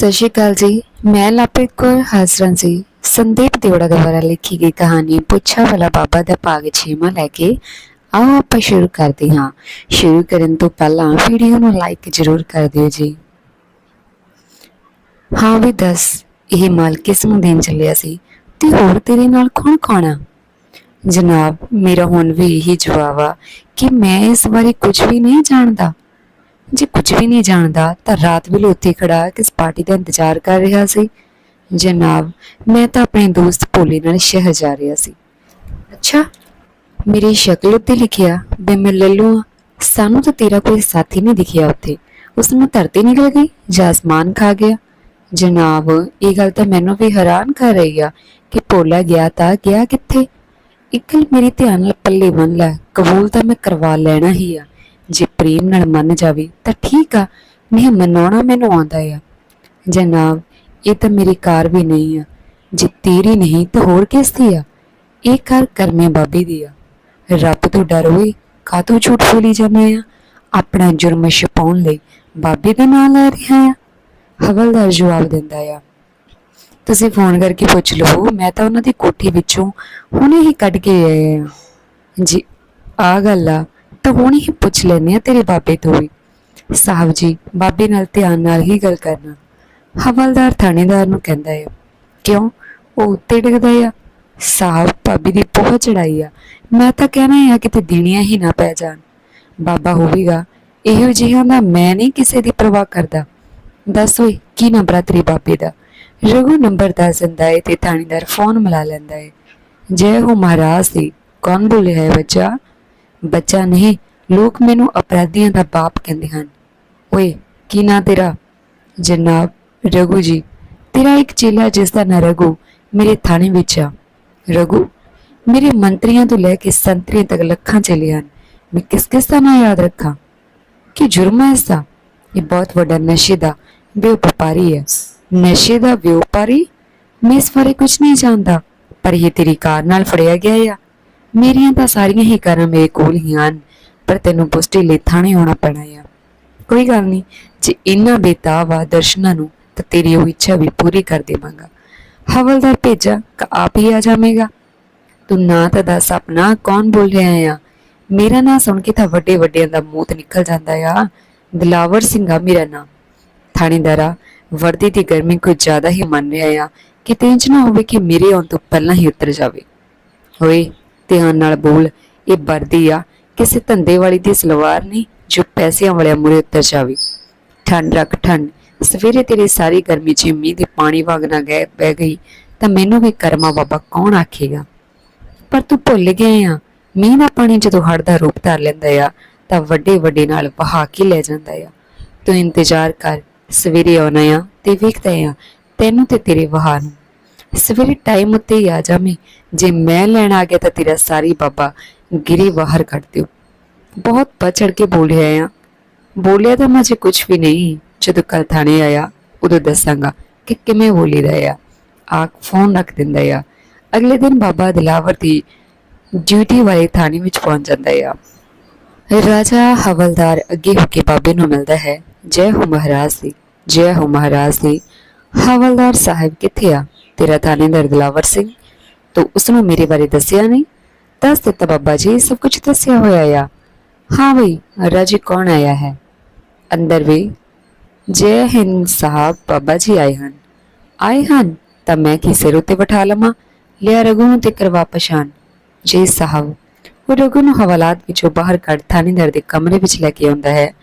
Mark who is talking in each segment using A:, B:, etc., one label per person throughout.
A: ਸਤਿ ਸ਼੍ਰੀ ਅਕਾਲ ਜੀ। ਮੈਂ ਲਾਪ੍ਰਿਤ ਕੌਰ ਹਾਜ਼ਰਾਂ ਜੀ। ਸੰਦੀਪ ਦਿਵੜਾ ਦੁਆਰਾ ਲਿਖੀ ਗਈ ਕਹਾਣੀ ਪੁੱਛਾ ਵਾਲਾ ਬਾਬਾ ਦਾ ਭਾਗ 6ਵਾਂ ਲੈ ਕੇ ਆਓ ਆਪਾਂ ਸ਼ੁਰੂ ਕਰਦੇ ਹਾਂ। ਸ਼ੁਰੂ ਕਰਨ ਤੋਂ ਪਹਿਲਾਂ ਵੀਡੀਓ ਨੂੰ ਲਾਈਕ ਜ਼ਰੂਰ ਕਰ ਦਿਓ ਜੀ। ਹਾਂ ਵੀ ਦੱਸ, ਇਹ ਮਾਲ ਕਿਸ ਨੂੰ ਦੇਣ ਚੱਲਿਆ ਸੀ ਤੇ ਹੋਰ ਤੇਰੇ ਨਾਲ ਕੌਣ ਕੌਣ ਆ? ਜਨਾਬ, ਮੇਰਾ ਹੁਣ ਵੀ ਇਹੀ ਜਵਾਬ ਆ ਕਿ ਮੈਂ ਇਸ ਬਾਰੇ ਕੁਝ ਵੀ ਨਹੀਂ ਜਾਣਦਾ। ਜੇ ਕੁਝ ਵੀ ਨਹੀਂ ਜਾਣਦਾ, ਤਾਂ ਰਾਤ ਵੇਲੇ ਉੱਥੇ ਖੜਾ ਕਿਸ ਪਾਰਟੀ ਦਾ ਇੰਤਜ਼ਾਰ ਕਰ ਰਿਹਾ ਸੀ? ਜਨਾਬ, ਮੈਂ ਤਾਂ ਆਪਣੇ ਦੋਸਤ ਭੋਲੇ ਨਾਲ ਸ਼ਹਿਰ ਜਾ ਰਿਹਾ ਸੀ। ਅੱਛਾ, ਮੇਰੀ ਸ਼ਕਲ ਉੱਤੇ ਲਿਖਿਆ ਬੇ ਮੈਂ ਲੱਲੂ ਹਾਂ। ਸਾਨੂੰ ਤਾਂ ਤੇਰਾ ਕੋਈ ਸਾਥੀ ਨਹੀਂ ਦਿਖਿਆ ਉੱਥੇ। ਉਸ ਨੂੰ ਧਰਤੀ ਨਿਕਲ ਗਈ ਜਾਂ ਅਸਮਾਨ ਖਾ ਗਿਆ। ਜਨਾਬ, ਇਹ ਗੱਲ ਤਾਂ ਮੈਨੂੰ ਵੀ ਹੈਰਾਨ ਕਰ ਰਹੀ ਆ ਕਿ ਭੋਲਾ ਗਿਆ ਤਾਂ ਗਿਆ ਕਿੱਥੇ? ਇੱਕ ਗੱਲ ਮੇਰੀ ਧਿਆਨ ਨਾਲ ਪੱਲੇ ਬੰਨ ਲੈ, ਕਬੂਲ ਤਾਂ ਮੈਂ ਕਰਵਾ ਲੈਣਾ ਹੀ ਆ। ਜੇ ਪ੍ਰੇਮ ਨਾਲ ਮੰਨ ਜਾਵੇ ਤਾਂ ਠੀਕ ਆ, ਨਹੀਂ ਮਨਾਉਣਾ ਮੈਨੂੰ ਆਉਂਦਾ ਆ। ਜਨਾਬ ਇਹ ਤਾਂ ਮੇਰੀ ਕਾਰ ਵੀ ਨਹੀਂ ਆ, ਜੇ ਤੇਰੀ ਨਹੀਂ ਤਾਂ ਹੋਰ ਕਿਸ ਦੀ ਆ? ਇਹ ਕਾਰ ਕਰਮੇ ਬਾਬੇ ਦੀ ਆ। ਰੱਬ ਤੋਂ ਡਰ ਹੋਈ ਕਾਤੋਂ ਝੂਠ ਬੋਲੀ ਜਾਂਦੇ ਆ? ਆਪਣਾ ਜੁਰਮ ਛਪਾਉਣ ਲਈ ਬਾਬੇ ਦਾ ਨਾਮ ਲੈ ਰਿਹਾ ਆ। ਹਵਲਦਾਰ ਜਵਾਬ ਦਿੰਦਾ ਆ, ਤੁਸੀਂ ਫੋਨ ਕਰਕੇ ਪੁੱਛ ਲਓ ਮੈਂ ਤਾਂ ਉਹਨਾਂ ਦੀ ਕੋਠੀ ਵਿੱਚੋਂ ਹੁਣੇ ਹੀ ਕੱਢ ਕੇ ਆਇਆ ਜੀ ਆ ਗੱਲ ਆ ਤਾਂ ਹੁਣ ਹੀ ਪੁੱਛ ਲੈਨੇ ਆ ਤੇਰੇ ਬਾਬੇ ਤੋਂ ਵੀ। ਸਾਹਿਬ ਜੀ, ਬਾਬੇ ਨਾਲ ਧਿਆਨ ਨਾਲ ਹੀ ਗੱਲ ਕਰਨਾ। ਹਵਲਦਾਰ ਥਾਣੇਦਾਰ ਨੂੰ ਕਹਿੰਦਾ ਹੈ, ਕਿਉਂ? ਉਹ ਉੱਤੇ ਡਿੱਗਦਾ ਆ? ਸਾਹਿਬ, ਭਾਬੀ ਦੀ ਬਹੁਤ ਚੜਾਈ ਆ। ਮੈਂ ਤਾਂ ਕਹਿਣਾ ਆ ਕਿਤੇ ਦੇਣੀਆਂ ਹੀ ਨਾ ਪੈ ਜਾਣ। ਬਾਬਾ ਹੋਵੇਗਾ, ਇਹੋ ਜਿਹਾ ਦਾ ਮੈਂ ਨਹੀਂ ਕਿਸੇ ਦੀ ਪਰਵਾਹ ਕਰਦਾ। ਦੱਸ ਓਏ, ਕੀ ਨੰਬਰ ਆ ਤੇਰੇ ਬਾਬੇ ਦਾ? ਰਘੂ ਨੰਬਰ ਦੱਸ ਦਿੰਦਾ ਹੈ ਤੇ ਥਾਣੇਦਾਰ ਫੋਨ ਮਿਲਾ ਲੈਂਦਾ ਹੈ ਜੈ ਹੋ ਮਹਾਰਾਜ ਦੀ, ਕੌਣ ਬੋਲਿਆ ਹੈ ਬੱਚਾ? ਬੱਚਾ ਨਹੀਂ, ਲੋਕ ਮੈਨੂੰ ਅਪਰਾਧੀਆਂ ਦਾ ਬਾਪ ਕਹਿੰਦੇ ਹਨ। ਓਏ, ਕੀ ਨਾਂ ਤੇਰਾ? ਜਨਾਬ ਰਘੂ ਜੀ, ਤੇਰਾ ਇੱਕ ਚੇਲਾ ਜਿਸ ਦਾ ਨਾਂ ਰਘੂ ਮੇਰੇ ਥਾਣੇ ਵਿੱਚ ਆ। ਰਘੂ, ਮੇਰੇ ਮੰਤਰੀਆਂ ਤੋਂ ਲੈ ਕੇ ਸੰਤਰੀਆਂ ਤੱਕ ਲੱਖਾਂ ਚੇਲੇ ਹਨ। ਮੈਂ ਕਿਸ ਕਿਸ ਦਾ ਨਾਂ ਯਾਦ ਰੱਖਾਂ? ਕਿ ਜੁਰਮ ਹੈ ਇਸਦਾ? ਇਹ ਬਹੁਤ ਵੱਡਾ ਨਸ਼ੇ ਦਾ ਵਪਾਰੀ ਹੈ। ਨਸ਼ੇ ਦਾ ਵਪਾਰੀ ਮੈਂ ਇਸ ਬਾਰੇ ਕੁਝ ਨਹੀਂ ਜਾਣਦਾ, ਪਰ ਇਹ ਤੇਰੀ ਕਾਰ ਨਾਲ ਫੜਿਆ ਗਿਆ ਆ। ਮੇਰੀਆਂ ਤਾਂ ਸਾਰੀਆਂ ਹੀ ਕਾਰਾਂ ਮੇਰੇ ਕੋਲ ਹੀ ਹਨ, ਪਰ ਤੈਨੂੰ ਪੁਸ਼ਟੀ ਲਈ ਥਾਣੇ ਆਉਣਾ ਪੈਣਾ ਆ। ਕੋਈ ਗੱਲ ਨਹੀਂ, ਜੇ ਇੰਨਾ ਬੇਤਾਬ ਆ ਦਰਸ਼ਨਾਂ ਨੂੰ, ਤਾਂ ਤੇਰੀ ਉਹ ਇੱਛਾ ਵੀ ਪੂਰੀ ਕਰ ਦੇਵਾਂਗਾ। ਹਵਲਦਾਰ ਭੇਜਾ ਕਿ ਆਪ ਹੀ ਆ ਜਾਵੇਗਾ। ਤੂੰ ਨਾ ਤਾਂ ਦੱਸ ਆਪਣਾ ਕੌਣ ਬੋਲ ਰਿਹਾ ਆ। ਮੇਰਾ ਨਾਂ ਸੁਣ ਕੇ ਤਾਂ ਵੱਡੇ ਵੱਡਿਆਂ ਦਾ ਮੂੰਹ ਨਿਕਲ ਜਾਂਦਾ ਆ। ਦਿਲਾਵਰ ਸਿੰਘ ਆ ਮੇਰਾ ਨਾਂ ਥਾਣੇਦਾਰਾ, ਵਰਦੀ ਦੀ ਗਰਮੀ ਕੋਈ ਜ਼ਿਆਦਾ ਹੀ ਮੰਨ ਰਿਹਾ ਆ ਕਿ ਇੰਜ ਨਾ ਹੋਵੇ ਕਿ ਮੇਰੇ ਆਉਣ ਤੋਂ ਪਹਿਲਾਂ ਹੀ ਉਤਰ ਜਾਵੇ। ਹੋਏ ਧਿਆਨ ਨਾਲ ਬੋਲ, ਇਹ ਵਰਦੀ ਆ, ਕਿਸੇ ਧੰਦੇ ਵਾਲੀ ਦੀ ਸਲਵਾਰ ਨਹੀਂ ਜੋ ਪੈਸਿਆਂ ਵਾਲਿਆਂ ਮੁਰੇ ਉੱਤਰ ਜਾਵੇ। ਠੰਡ ਰੱਖ ਠੰਡ, ਸਵੇਰੇ ਤੇਰੀ ਸਾਰੀ ਗਰਮੀ ਚ ਮੀਂਹ ਦੇ ਪਾਣੀ ਵਾਂਗ ਨਾ ਗਏ ਬਹਿ ਗਈ, ਤਾਂ ਮੈਨੂੰ ਵੀ ਕਰਮਾ ਬਾਬਾ ਕੌਣ ਆਖੇਗਾ? ਪਰ ਤੂੰ ਭੁੱਲ ਗਏ ਆ, ਮੀਂਹ ਦਾ ਪਾਣੀ ਜਦੋਂ ਹੜ ਦਾ ਰੂਪ ਧਾਰ ਲੈਂਦਾ ਆ, ਤਾਂ ਵੱਡੇ ਵੱਡੇ ਨਾਲ ਵਹਾ ਕੇ ਲੈ ਜਾਂਦਾ ਆ। ਤੂੰ ਇੰਤਜ਼ਾਰ ਕਰ, ਸਵੇਰੇ ਆਉਣਾ ਆ ਤੇ ਵੇਖਦਾ ਆ, ਤੈਨੂੰ ਤੇ ਤੇਰੇ ਵਹਾ ਨੂੰ ਸਵੇਰੇ ਟਾਈਮ ਉੱਤੇ ਹੀ ਆ ਜਾਵੇਂ ਜੇ ਮੈਂ ਲੈਣ ਆ ਗਿਆ ਤਾਂ ਤੇਰਾ ਸਾਰੀ ਬਾਬਾ ਗਿਰੀ ਬਾਹਰ ਕੱਢ ਦਿਓ। ਬਹੁਤ ਬਚੜ ਕੇ ਬੋਲਿਆ ਆ। ਬੋਲਿਆ ਤਾਂ ਮੈਂ ਜੇ ਕੁਝ ਵੀ ਨਹੀਂ। ਜਦੋਂ ਕੱਲ ਥਾਣੇ ਆਇਆ, ਉਦੋਂ ਦੱਸਾਂਗਾ ਕਿ ਕਿਵੇਂ ਬੋਲੀਦਾ ਆ। ਆ ਫੋਨ ਰੱਖ ਦਿੰਦਾ ਆ। ਅਗਲੇ ਦਿਨ ਬਾਬਾ ਦਿਲਾਵਰ ਦੀ ਡਿਊਟੀ ਵਾਲੇ ਥਾਣੇ ਵਿੱਚ ਪਹੁੰਚ ਜਾਂਦਾ ਆ। ਰਾਜਾ ਹਵਲਦਾਰ ਅੱਗੇ ਹੋ ਕੇ ਬਾਬੇ ਨੂੰ ਮਿਲਦਾ ਹੈ। ਜੈ ਹੋ ਮਹਾਰਾਜ ਦੀ, ਜੈ ਹੋ ਮਹਾਰਾਜ ਦੀ। ਹਵਲਦਾਰ ਸਾਹਿਬ ਕਿੱਥੇ ਆ? ਤੇਰਾ ਥਾਣੇਦਾਰ ਦਿਲਾਵਰ ਸਿੰਘ। ਤੂੰ ਉਸ ਨੂੰ ਮੇਰੇ ਬਾਰੇ ਦੱਸਿਆ ਨਹੀਂ? ਦੱਸ ਦਿੱਤਾ ਬਾਬਾ ਜੀ, ਸਭ ਕੁਝ ਦੱਸਿਆ ਹੋਇਆ ਆ। ਹਾਂ ਬਈ, ਰਾਜੀ ਕੌਣ ਆਇਆ ਹੈ? ਅੰਦਰ ਵੀ। ਜੈ ਹਿੰਦ ਸਾਹਿਬ, ਬਾਬਾ ਜੀ ਆਏ ਹਨ। ਆਏ ਹਨ, ਤਾਂ ਮੈਂ ਕੀ ਸਿਰ ਬਿਠਾ ਲਵਾਂ? ਲਿਆ ਰਘੂ ਨੂੰ ਤੇ ਕਰਵਾ ਪਛਾਣ। ਜੀ ਸਾਹਿਬ, ਉਹ ਰਘੂ ਨੂੰ ਹਵਾਲਾਤ ਵਿੱਚੋਂ ਬਾਹਰ ਕੱਢ ਥਾਣੇਦਾਰ ਦੇ ਕਮਰੇ ਵਿੱਚ ਲੈ ਕੇ ਆਉਂਦਾ ਹੈ।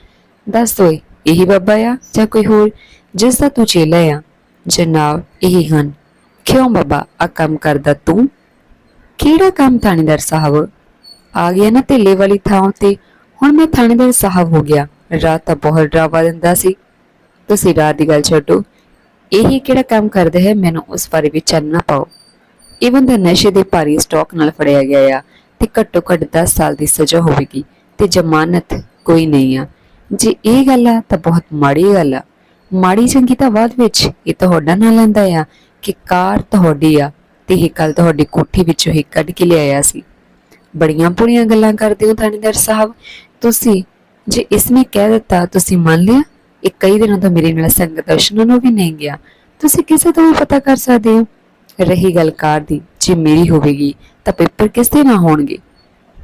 A: ਦੱਸ ਓਏ, ਇਹੀ ਬਾਬਾ ਆ ਜਾਂ ਕੋਈ ਹੋਰ? ਜਿਸ ਦਾ ਤੂੰ ਚੇਲਾ ਆ, ਜਨਾਬ ਇਹੀ ਹਨ। ਕਿਉਂ ਬਾਬਾ ਆ ਕੰਮ ਕਰਦਾ ਤੂੰ ਕਿਹੜਾ ਕੰਮ ਥਾਣੇਦਾਰ ਸਾਹਿਬ ਆ ਗਿਆ ਨਾ ਢਿੱਲੇ ਵਾਲੀ ਥਾਂ ਤੇ ਹੁਣ ਮੈਂ ਥਾਣੇਦਾਰ ਸਾਹਿਬ ਹੋ ਗਿਆ ਰਾਤ ਤਾਂ ਬਹੁਤ ਡਰਾਵਾ ਦਿੰਦਾ ਸੀ ਤੁਸੀਂ ਰਾਤ ਦੀ ਗੱਲ ਛੱਡੋ ਇਹੀ ਕਿਹੜਾ ਕੰਮ ਕਰਦਾ ਹੈ ਮੈਨੂੰ ਉਸ ਬਾਰੇ ਵੀ ਚਾਨਣਾ ਪਾਓ ਇਹ ਬੰਦਾ ਨਸ਼ੇ ਦੇ ਭਾਰੀ ਸਟਾਕ ਨਾਲ ਫੜਿਆ ਗਿਆ ਆ ਤੇ ਘੱਟੋ ਘੱਟ 10 ਸਾਲ ਦੀ ਸਜ਼ਾ ਹੋਵੇਗੀ ਤੇ ਜ਼ਮਾਨਤ ਕੋਈ ਨਹੀਂ ਆ ਜੇ ਇਹ ਗੱਲ ਆ ਤਾਂ ਬਹੁਤ ਮਾੜੀ ਗੱਲ ਆ ਮਾੜੀ ਚੰਗੀ ਤਾਂ ਬਾਅਦ ਵਿੱਚ ਇਹ ਤੁਹਾਡਾ ਨਾਂ ਲੈਂਦਾ ਆ ਕਿ ਕਾਰ ਤੁਹਾਡੀ ਆ ਤੇ ਇਹ ਕੱਲ ਤੁਹਾਡੀ ਕੋਠੀ ਵਿੱਚੋਂ ਹੀ ਕੱਢ ਕੇ ਲਿਆਇਆ ਸੀ। ਬੜੀਆਂ ਪੁੜੀਆਂ ਗੱਲਾਂ ਕਰਦੇ ਹੋ ਥਾਣੇਦਾਰ ਸਾਹਿਬ। ਤੁਸੀਂ ਜੇ ਇਸਨੇ ਕਹਿ ਦਿੱਤਾ, ਤੁਸੀਂ ਮੰਨ ਲਿਆ? ਇਹ ਕਈ ਦਿਨਾਂ ਤੋਂ ਮੇਰੇ ਨਾਲ ਸੰਗਤ ਦਰਸ਼ਨਾਂ ਨੂੰ ਵੀ ਨਹੀਂ ਗਿਆ। ਤੁਸੀਂ ਕਿਸੇ ਤੋਂ ਵੀ ਪਤਾ ਕਰ ਸਕਦੇ ਹੋ? ਰਹੀ ਗੱਲ ਕਾਰ ਦੀ, ਜੇ ਮੇਰੀ ਹੋਵੇਗੀ, ਤਾਂ ਪੇਪਰ ਕਿਸ ਦੇ ਨਾਂ ਹੋਣਗੇ?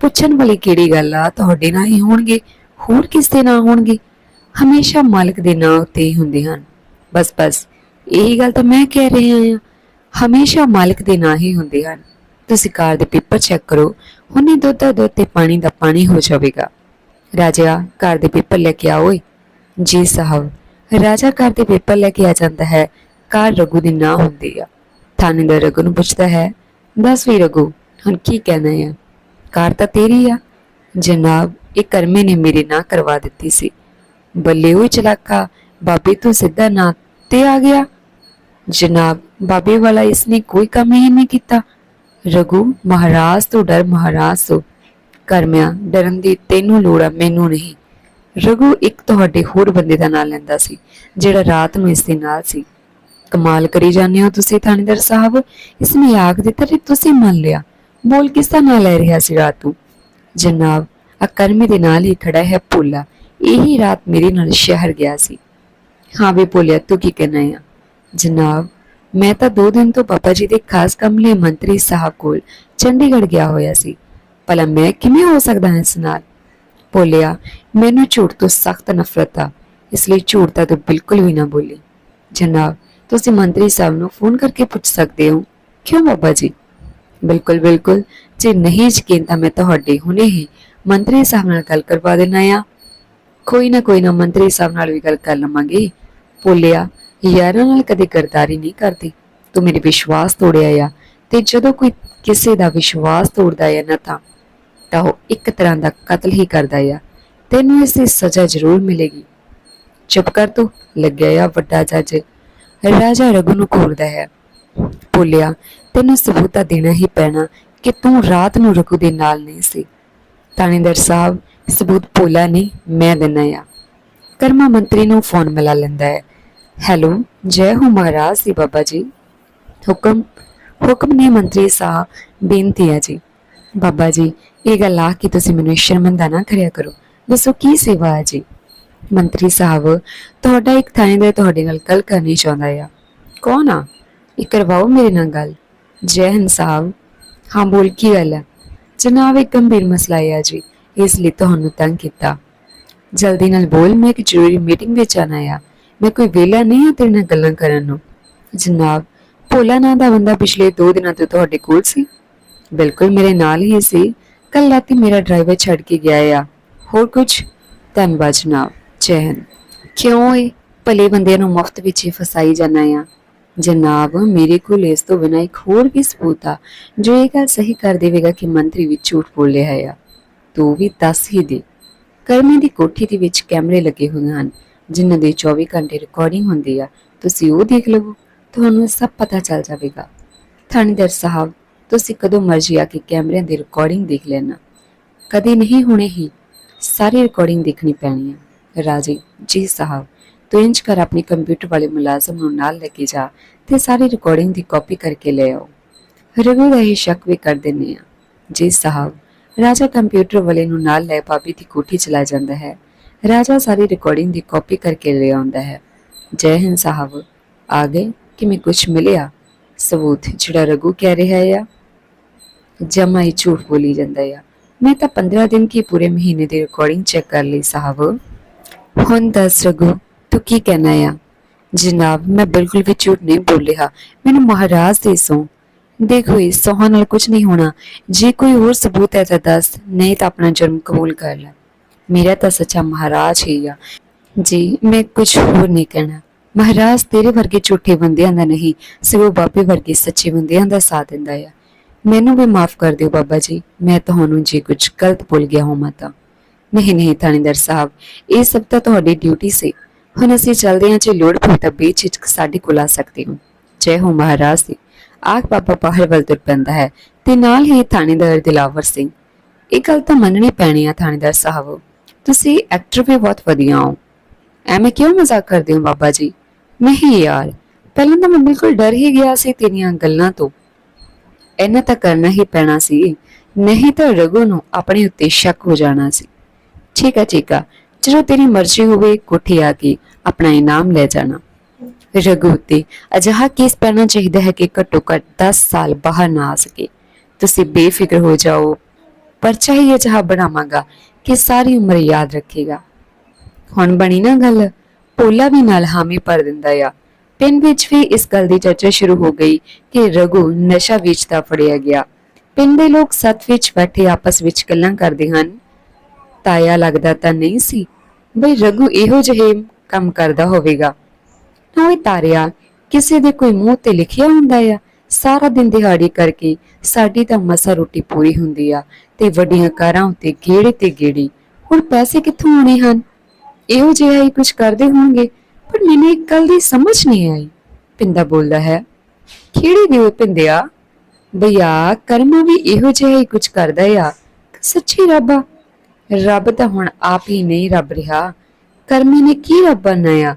A: ਪੁੱਛਣ ਵਾਲੀ ਕਿਹੜੀ ਗੱਲ ਆ? ਤੁਹਾਡੇ ਨਾਲ ਹੀ ਹੋਣਗੇ, ਹੋਰ ਕਿਸ ਦੇ ਨਾਂ ਹੋਣਗੇ? ਹਮੇਸ਼ਾ ਮਾਲਕ ਦੇ ਨਾਂ ਉੱਤੇ ਹੀ ਹੁੰਦੇ ਹਨ। ਬਸ ਬਸ। ਇਹੀ ਗੱਲ ਤਾਂ ਮੈਂ ਕਹਿ ਰਿਹਾ ਹਾਂ। ਹਮੇਸ਼ਾ ਮਾਲਕ ਦੇ ਨਾਂ ਹੀ ਹੁੰਦੇ ਹਨ। ਤੁਸੀਂ ਕਾਰ ਦੇ ਪੇਪਰ ਚੈੱਕ ਕਰੋ, ਹੁਣੇ ਦੁੱਧ ਦਾ ਦੁੱਧ ਤੇ ਪਾਣੀ ਦਾ ਪਾਣੀ ਹੋ ਜਾਵੇਗਾ। ਰਾਜਾ ਕਾਰ ਦੇ ਪੇਪਰ ਲੈ ਕੇ ਆਓ ਓਏ। ਜੀ ਸਾਹਿਬ, ਰਾਜਾ ਕਾਰ ਦੇ ਪੇਪਰ ਲੈ ਕੇ ਆ ਜਾਂਦਾ ਹੈ। ਕਾਰ ਰਘੂ ਦੀ ਨਾਂ ਹੁੰਦੀ ਆ। ਥਾਣੇਦਾਰ ਰਘੂ ਨੂੰ ਪੁੱਛਦਾ ਹੈ, ਦੱਸ ਵੀ ਰਘੂ, ਹੁਣ ਕੀ ਕਹਿਣਾ ਹੈ ਕਾਰ ਤਾਂ ਤੇਰੀ ਆ। ਜਨਾਬ, ਇਹ ਕਰਮੇ ਨੇ ਮੇਰੇ ਨਾਂ ਕਰਵਾ ਦਿੱਤੀ ਸੀ। ਬੱਲੇ ਉਹ ਚਲਾਕਾ, ਬਾਬੇ ਤੂੰ ਸਿੱਧਾ ਨਾਂ ਤੇ ਆ ਗਿਆ। ਜਨਾਬ ਬਾਬੇ ਵਾਲਾ ਇਸਨੇ ਕੋਈ ਕੰਮ ਹੀ ਨਹੀਂ ਕੀਤਾ। ਰਘੂ, ਮਹਾਰਾਜ ਤੋਂ ਡਰ ਮਹਾਰਾਜ ਤੋਂ। ਕਰਮਿਆ, ਡਰਨ ਦੀ ਤੈਨੂੰ ਲੋੜ ਆ, ਮੈਨੂੰ ਨਹੀਂ। ਰਘੂ ਇੱਕ ਤੁਹਾਡੇ ਹੋਰ ਬੰਦੇ ਦਾ ਨਾਂ ਲੈਂਦਾ ਸੀ, ਜਿਹੜਾ ਰਾਤ ਨੂੰ ਇਸ ਦੇ ਨਾਲ ਸੀ। ਕਮਾਲ ਕਰੀ ਜਾਂਦੇ ਹੋ ਤੁਸੀਂ ਥਾਣੇਦਾਰ ਸਾਹਿਬ। ਇਸਨੇ ਆਖ ਦਿੱਤਾ ਤੇ ਤੁਸੀਂ ਮੰਨ ਲਿਆ। ਬੋਲ ਕਿਸ ਦਾ ਨਾਂ ਲੈ ਰਿਹਾ ਸੀ ਰਾਤ ਨੂੰ? ਜਨਾਬ ਅਕਰਮੀ ਦੇ ਨਾਲ ਹੀ ਖੜਾ ਹੈ ਭੋਲਾ। ਇਹੀ ਰਾਤ ਮੇਰੇ ਨਾਲ ਸ਼ਹਿਰ ਗਿਆ ਸੀ। ਹਾਂ ਵੀ ਭੋਲਿਆ, ਤੂੰ ਕੀ ਕਹਿਣਾ ਹੈ ਜਨਾਬ, ਮੈਂ ਤਾਂ ਦੋ ਦਿਨ ਤੋਂ ਬਾਬਾ ਜੀ ਦੇ ਖਾਸ ਕੰਮ ਲਈ ਮੰਤਰੀ ਸਾਹਿਬ ਕੋਲ ਚੰਡੀਗੜ੍ਹ ਗਿਆ ਹੋਇਆ ਸੀ। ਭਲਾ ਮੈਂ ਕਿਵੇਂ ਹੋ ਸਕਦਾ ਹਾਂ ਇਸ ਨਾਲ? ਭੋਲਿਆ ਮੈਨੂੰ ਝੂਠ ਤੋਂ ਸਖਤ ਨਫ਼ਰਤ ਆ, ਇਸ ਲਈ ਝੂਠ ਤਾਂ ਤੂੰ ਬਿਲਕੁਲ ਵੀ ਨਾ ਬੋਲੀ। ਜਨਾਬ, ਤੁਸੀਂ ਮੰਤਰੀ ਸਾਹਿਬ ਨੂੰ ਫੋਨ ਕਰਕੇ ਪੁੱਛ ਸਕਦੇ ਹੋ? ਕਿਉਂ ਬਾਬਾ ਜੀ? ਬਿਲਕੁਲ ਬਿਲਕੁਲ, ਜੇ ਨਹੀਂ ਯਕੀਨ ਤਾਂ ਮੈਂ ਤੁਹਾਡੇ ਹੁਣੇ ਹੀ ਮੰਤਰੀ ਸਾਹਿਬ ਨਾਲ ਗੱਲ ਕਰਵਾ ਦੇਣਾ ਆ। ਕੋਈ ਨਾ ਕੋਈ ਨਾ ਮੰਤਰੀ ਸਾਹਿਬ ਨਾਲ ਵੀ ਗੱਲ ਕਰ ਲਵਾਂਗੇ ਭੋਲਿਆ ਯਾਰਾਂ ਨਾਲ ਕਦੇ ਗਰਦਾਰੀ ਨਹੀਂ ਕਰਦੀ। ਤੂੰ ਮੇਰੇ ਵਿਸ਼ਵਾਸ ਤੋੜਿਆ ਆ ਤੇ ਜਦੋਂ ਕੋਈ ਕਿਸੇ ਦਾ ਵਿਸ਼ਵਾਸ ਤੋੜਦਾ ਹੈ ਨਾ ਤਾਂ ਤਾਂ ਉਹ ਇੱਕ ਤਰ੍ਹਾਂ ਦਾ ਕਤਲ ਹੀ ਕਰਦਾ ਆ। ਤੈਨੂੰ ਇਸ ਦੀ ਸਜ਼ਾ ਜ਼ਰੂਰ ਮਿਲੇਗੀ। ਚੁੱਪ ਕਰ ਤੂੰ, ਲੱਗਿਆ ਆ ਵੱਡਾ ਜੱਜ। ਰਾਜਾ ਰਘੂ ਨੂੰ ਘੂਰਦਾ ਹੈ। ਭੋਲਿਆ ਤੈਨੂੰ ਸਬੂਤਾ ਦੇਣਾ ਹੀ ਪੈਣਾ ਕਿ ਤੂੰ ਰਾਤ ਨੂੰ ਰਘੂ ਦੇ ਨਾਲ ਨਹੀਂ ਸੀ। ਥਾਣੇਦਾਰ ਸਾਹਿਬ, ਸਬੂਤ ਭੋਲਾ ਨਹੀਂ, ਮੈਂ ਦਿੰਨਾ ਆ। ਕਰਮਾ ਮੰਤਰੀ ਨੂੰ ਫੋਨ ਮਿਲਾ ਲੈਂਦਾ ਹੈ। ਹੈਲੋ, ਜੈ ਹੋ ਮਹਾਰਾਜ ਜੀ ਬਾਬਾ ਜੀ। ਹੁਕਮ ਹੁਕਮ ਨੇ ਮੰਤਰੀ ਸਾਹਿਬ ਬੇਨਤੀ ਹੈ ਜੀ। ਬਾਬਾ ਜੀ, ਇਹ ਗੱਲ ਆ ਕਿ ਤੁਸੀਂ ਮੈਨੂੰ ਸ਼ਰਮਿੰਦਾ ਨਾ ਕਰਿਆ ਕਰੋ। ਦੱਸੋ ਕੀ ਸੇਵਾ ਹੈ ਜੀ? ਮੰਤਰੀ ਸਾਹਿਬ, ਤੁਹਾਡਾ ਇੱਕ ਥਾਣੇਦਾਰ ਤੁਹਾਡੇ ਨਾਲ ਗੱਲ ਕਰਨੀ ਚਾਹੁੰਦਾ ਆ। ਕੌਣ ਆ? ਇਹ ਕਰਵਾਓ ਮੇਰੇ ਨਾਲ ਗੱਲ। ਜੈ ਹਿੰਦ ਸਾਹਿਬ। ਹਾਂ, ਬੋਲ, ਕੀ ਗੱਲ ਹੈ? ਜਨਾਬ, ਇੱਕ ਗੰਭੀਰ ਮਸਲਾ ਹੈ ਜੀ। ਇਸ ਲਈ ਤੁਹਾਨੂੰ ਤੰਗ ਕੀਤਾ। ਜਲਦੀ ਨਾਲ ਬੋਲ, ਮੈਂ ਇੱਕ ਜ਼ਰੂਰੀ ਮੀਟਿੰਗ ਵਿੱਚ ਆਣਾ ਆ। ਮੈਂ ਕੋਈ ਵੇਲਾ ਨਹੀਂ ਹਾਂ ਤੇਰੇ ਨਾਲ ਗੱਲਾਂ ਕਰਨ ਨੂੰ। ਜਨਾਬ, ਭੋਲਾ ਨਾਂ ਦਾ ਬੰਦਾ ਪਿਛਲੇ 2 ਦਿਨਾਂ ਤੋਂ ਤੁਹਾਡੇ ਕੋਲ ਸੀ। ਬਿਲਕੁਲ ਮੇਰੇ ਨਾਲ ਹੀ ਸੀ। ਕੱਲ ਰਾਤੀ ਮੇਰਾ ਡਰਾਈਵਰ ਛੱਡ ਕੇ ਗਿਆ ਆ। ਹੋਰ ਕੁਝ? ਧੰਨਵਾਦ ਜਨਾਬ। ਜੈ ਕਿਉਂ ਇਹ ਭਲੇ ਬੰਦਿਆਂ ਨੂੰ ਮੁਫਤ ਵਿੱਚ ਹੀ ਫਸਾਈ ਜਾਣਾ ਆ। ਜਨਾਬ, ਮੇਰੇ ਕੋਲ ਇਸ ਤੋਂ ਬਿਨਾਂ ਇੱਕ ਹੋਰ ਵੀ ਸਬੂਤ ਆ, ਜੋ ਇਹ ਗੱਲ ਸਹੀ ਕਰ ਦੇਵੇਗਾ ਕਿ ਮੰਤਰੀ ਵੀ ਝੂਠ ਬੋਲ ਰਿਹਾ ਆ। ਤੂੰ ਵੀ ਦੱਸ ਹੀ ਦੇ। ਕਰਮੇ ਦੀ ਕੋਠੀ ਦੇ ਵਿੱਚ ਕੈਮਰੇ ਲੱਗੇ ਹੋਏ ਹਨ। ਜਿਨ੍ਹਾਂ ਦੀ 24 ਘੰਟੇ ਰਿਕਾਰਡਿੰਗ ਹੁੰਦੀ ਆ, ਤੁਸੀਂ ਉਹ ਦੇਖ ਲਵੋ, ਤੁਹਾਨੂੰ ਸਭ ਪਤਾ ਚੱਲ ਜਾਵੇਗਾ। ਥਾਣੇਦਾਰ ਸਾਹਿਬ, ਤੁਸੀਂ ਕਦੋਂ ਮਰਜ਼ੀ ਆ ਕੇ ਕੈਮਰਿਆਂ ਦੀ ਰਿਕਾਰਡਿੰਗ ਦੇਖ ਲੈਣਾ। ਕਦੇ ਨਹੀਂ ਹੋਣੇ ਹੀ ਸਾਰੀ ਰਿਕਾਰਡਿੰਗ ਦੇਖਣੀ ਪੈਣੀ ਹੈ ਰਾਜੀ, ਜੀ ਸਾਹਿਬ, ਤੂੰ ਇੰਜ ਕਰ ਆਪਣੇ ਕੰਪਿਊਟਰ ਵਾਲੇ ਮੁਲਾਜ਼ਮ ਨੂੰ ਨਾਲ ਲੈ ਕੇ ਜਾ ਤੇ ਸਾਰੀ ਰਿਕਾਰਡਿੰਗ ਦੀ ਕਾਪੀ ਕਰਕੇ ਲੈ ਆਓ। ਰਘੂ ਦਾ ਇਹ ਸ਼ੱਕ ਵੀ ਕਰ ਦਿੰਨੇ ਆ। ਜੀ ਸਾਹਿਬ, ਰਾਜਾ ਕੰਪਿਊਟਰ ਵਾਲੇ ਨੂੰ ਨਾਲ ਲੈ ਭਾਬੀ ਦੀ ਕੋਠੀ ਚਲਾ ਜਾਂਦਾ ਹੈ। ਰਾਜਾ ਸਾਰੀ ਰਿਕਾਰਡਿੰਗ ਦੀ ਕਾਪੀ ਕਰਕੇ ਲੈ ਆਉਂਦਾ ਹੈ। ਜੈ ਹਿੰਦ ਸਾਹਿਬ, ਆ ਗਏ? ਕਿ ਮੈਂ ਕੁਝ ਮਿਲਿਆ? ਸਬੂਤ ਜਿਹੜਾ ਰਘੂ ਕਹਿ ਰਿਹਾ ਹੈ ਜਮਾ ਹੀ ਝੂਠ ਬੋਲੀ ਜਾਂਦਾ ਆ। ਮੈਂ ਤਾਂ 15 ਦਿਨ ਕੀ ਪੂਰੇ ਮਹੀਨੇ ਦੀ ਰਿਕਾਰਡਿੰਗ ਚੈੱਕ ਕਰ ਲਈ ਸਾਹਿਬ। ਹੁਣ ਦੱਸ ਰਘੂ, ਤੂੰ ਕੀ ਕਹਿਣਾ ਆ? ਜਨਾਬ, ਮੈਂ ਬਿਲਕੁਲ ਵੀ ਝੂਠ ਨਹੀਂ ਬੋਲ ਰਿਹਾ ਮੈਨੂੰ ਮਹਾਰਾਜ ਦੇ ਸੋ। ਦੇਖੋ ਇਸ ਸੋਹਾਂ ਨਾਲ ਕੁਝ ਨਹੀਂ ਹੋਣਾ। ਜੇ ਕੋਈ ਹੋਰ ਸਬੂਤ ਹੈ ਤਾਂ ਦੱਸ, ਨਹੀਂ ਤਾਂ ਆਪਣਾ ਜੁਰਮ ਕਬੂਲ ਕਰ ਲੈ। ਮੇਰਾ ਤਾਂ ਸੱਚਾ ਮਹਾਰਾਜ ਹੀ ਆ। ਜੀ, ਮੈਂ ਕੁਝ ਹੋਰ ਨਹੀਂ ਕਹਿਣਾ। ਮਹਾਰਾਜ ਤੇਰੇ ਵਰਗੇ ਝੂਠੇ ਬੰਦਿਆਂ ਦਾ ਨਹੀਂ, ਸਗੋਂ ਬਾਬੇ ਵਰਗੇ ਸੱਚੇ ਬੰਦਿਆਂ ਦਾ ਸਾਥ ਦਿੰਦਾ ਆ। ਮੈਨੂੰ ਵੀ ਮਾਫ ਕਰ ਦਿਓ ਬਾਬਾ ਜੀ, ਮੈਂ ਤੁਹਾਨੂੰ ਜੇ ਕੁਝ ਗਲਤ ਭੁੱਲ ਗਿਆ ਹਾਂ ਤਾਂ। ਨਹੀਂ ਨਹੀਂ ਥਾਣੇਦਾਰ ਸਾਹਿਬ, ਇਹ ਸਭ ਤਾਂ ਤੁਹਾਡੀ ਡਿਊਟੀ ਸੀ। ਹੁਣ ਅਸੀਂ ਚੱਲਦੇ ਹਾਂ ਜੇ ਲੋੜ ਪਈ ਤਾਂ ਬੇਚਿਜਕ ਸਾਡੇ ਕੋਲ ਆ ਸਕਦੇ ਹੋ। ਜੈ ਹੋ ਮਹਾਰਾਜ ਦੀ। ਆਖ ਬਾਬਾ ਬਾਹਰ ਵੱਲ ਤੁਰ ਪੈਂਦਾ ਹੈ ਤੇ ਨਾਲ ਹੀ ਥਾਣੇਦਾਰ ਦਿਲਾਵਰ ਸਿੰਘ। ਇਹ ਗੱਲ ਤਾਂ ਮੰਨਣੀ ਪੈਣੀ ਆ ਥਾਣੇਦਾਰ ਸਾਹਿਬ। ਤੁਸੀਂ ਐਕਟਰ ਵੀ ਬਹੁਤ ਵਧੀਆ ਹੋ। ਐਵੇਂ ਕਿਉਂ ਮਜ਼ਾਕ ਕਰਦੇ ਹੋ ਬਾਬਾ ਜੀ? ਨਹੀਂ ਯਾਰ, ਪਹਿਲਾਂ ਤਾਂ ਮੈਂ ਬਿਲਕੁਲ ਡਰ ਹੀ ਗਿਆ ਸੀ ਤੇਰੀਆਂ ਗੱਲਾਂ ਤੋਂ। ਇਹਨਾਂ ਤਾਂ ਕਰਨਾ ਹੀ ਪੈਣਾ ਸੀ। ਨਹੀਂ ਤਾਂ ਰਘੂ ਨੂੰ ਆਪਣੇ ਉੱਤੇ ਸ਼ੱਕ ਹੋ ਜਾਣਾ ਸੀ। ਠੀਕ ਆ ਠੀਕ ਆ। ਜਦੋਂ ਤੇਰੀ ਮਰਜ਼ੀ ਹੋਵੇ, ਕੋਠੀ ਆ ਕੇ ਆਪਣਾ ਇਨਾਮ ਲੈ ਜਾਣਾ। ਰਘੂ ਉੱਤੇ ਅਜਿਹਾ ਕੇਸ ਪੈਣਾ ਚਾਹੀਦਾ ਹੈ ਕਿ ਘੱਟੋ ਘੱਟ 10 ਸਾਲ ਬਾਹਰ ਨਾ ਆ ਸਕੇ। ਤੁਸੀਂ ਬੇਫਿਕਰ ਹੋ ਜਾਓ। ਪਰਚਾ ਹੀ ਅਜਿਹਾ ਬਣਾਵਾਂਗਾ ਕਿ ਸਾਰੀ ਉਮਰ ਯਾਦ ਰੱਖੇਗਾ। ਹੁਣ ਬਣੀ ਨਾ ਗੱਲ, ਪੋਲਾ ਵੀ ਨਾਲ ਹਾਮੀ ਭਰ ਦਿੰਦਾ ਆ। ਪਿੰਡ ਵਿੱਚ ਵੀ ਇਸ ਗੱਲ ਦੀ ਚਰਚਾ ਸ਼ੁਰੂ ਹੋ ਗਈ ਕਿ ਰਘੂ ਨਸ਼ਾ ਵੇਚਦਾ ਫੜਿਆ ਗਿਆ। ਪਿੰਡ ਦੇ ਲੋਕ ਸੱਤ ਵਿੱਚ ਬੈਠੇ ਆਪਸ ਵਿੱਚ ਗੱਲਾਂ ਕਰਦੇ ਹਨ। ਤਾਇਆ ਲੱਗਦਾ ਤਾਂ ਨਹੀਂ ਸੀ, ਬਈ ਰਘੂ ਇਹੋ ਜਿਹੇ ਕੰਮ ਕਰਦਾ ਹੋਵੇਗਾ। ਓਏ ਤਾਰਿਆ ਕਿਸੇ ਦੇ ਕੋਈ ਮੂੰਹ ਤੇ ਲਿਖਿਆ ਹੁੰਦਾ ਆ। ਸਾਰਾ ਦਿਨ ਦਿਹਾੜੀ ਕਰਕੇ ਸਾਡੀ ਤਾਂ ਮਸਾ ਰੋਟੀ ਪੂਰੀ ਹੁੰਦੀ ਆ ਤੇ ਵੱਡੀਆਂ ਕਾਰਾਂ ਉੱਤੇ ਗੇੜੇ ਤੇ ਗੇੜੀ। ਹੁਣ ਪੈਸੇ ਕਿੱਥੋਂ ਆਉਣੇ ਹਨ? ਇਹੋ ਜਿਹਾ ਹੀ ਕੁਝ ਕਰਦੇ ਹੋਣਗੇ, ਪਰ ਮੈਨੂੰ ਇੱਕ ਗੱਲ ਦੀ ਸਮਝ ਨਹੀਂ ਆਈ। ਪਿੰਦਾ ਬੋਲਦਾ ਹੈ ਖੇੜੇ ਦਿਓ ਪਿੰਦਿਆ ਭਈਆ ਕਰਮਾ ਵੀ ਇਹੋ ਜਿਹਾ ਹੀ ਕੁਝ ਕਰਦਾ ਆ। ਸੱਚੀ ਰੱਬ ਆ? ਰੱਬ ਤਾਂ ਹੁਣ ਆਪ ਹੀ ਨਹੀਂ ਰੱਬ ਰਿਹਾ। ਕਰਮੀ ਨੇ ਕੀ ਰੱਬ ਬਣਾਇਆ